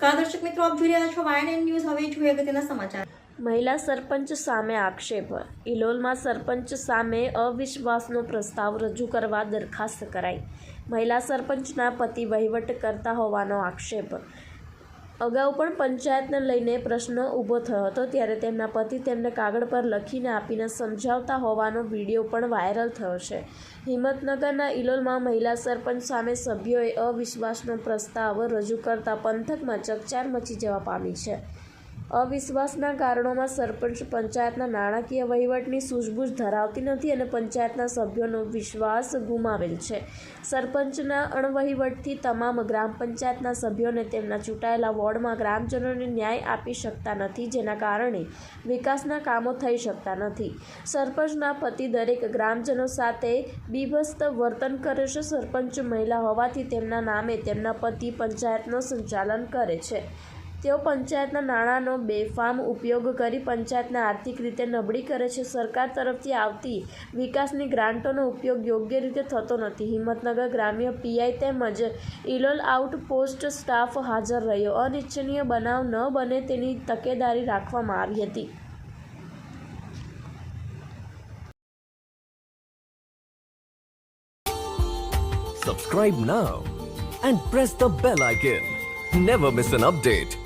નમસ્કાર, દર્શક મિત્રો, આપ જોઈ રહ્યા છો વાયન ન્યૂઝ હવે જોઈએ અગત્યના સમાચાર. મહિલા સરપંચ સામે આક્ષેપ. ઇલોલમાં સરપંચ સામે અવિશ્વાસનો પ્રસ્તાવ રજૂ કરવા દરખાસ્ત કરાઈ. મહિલા સરપંચના પતિ વહીવટ કરતા હોવાનો આક્ષેપ. અગાઉ પણ પંચાયતને લઈને પ્રશ્ન ઊભો થયો હતો, ત્યારે તેમના પતિ તેમને કાગળ પર લખીને આપીને સમજાવતા હોવાનો વીડિયો પણ વાયરલ થયો છે. હિંમતનગરના ઇલોલમાં મહિલા સરપંચ સામે સભ્યોએ અવિશ્વાસનો પ્રસ્તાવ રજૂ કરતા પંથકમાં ચકચાર મચી જવા પામી છે. અવિશ્વાસના કારણોમાં સરપંચ પંચાયતના નાણાકીય વહીવટની સૂઝબૂઝ ધરાવતી નથી અને પંચાયતના સભ્યોનો વિશ્વાસ ગુમાવેલ છે. સરપંચના અણવહીવટથી તમામ ગ્રામ પંચાયતના સભ્યોને તેમના ચૂંટાયેલા વોર્ડમાં ગ્રામજનોને ન્યાય આપી શકતા નથી, જેના કારણે વિકાસના કામો થઈ શકતા નથી. સરપંચના પતિ દરેક ગ્રામજનો સાથે બીભસ્ત વર્તન કરે છે. સરપંચ મહિલા હોવાથી તેમના નામે તેમના પતિ પંચાયતનું સંચાલન કરે છે. તેઓ પંચાયતના નાણાંનો બેફામ ઉપયોગ કરી પંચાયતને આર્થિક રીતે નબળી કરે છે સરકાર તરફથી આવતી વિકાસની ગ્રાન્ટોનો ઉપયોગ યોગ્ય રીતે થતો નથી હિંમતનગર ગ્રામ્ય પીઆઈ તેમજ ઇલોલ આઉટપોસ્ટ સ્ટાફ હાજર રહ્યો અનિચ્છનીય બનાવ ન બને તેની તકેદારી રાખવામાં આવી હતી Subscribe now and press the bell icon. Never miss an update.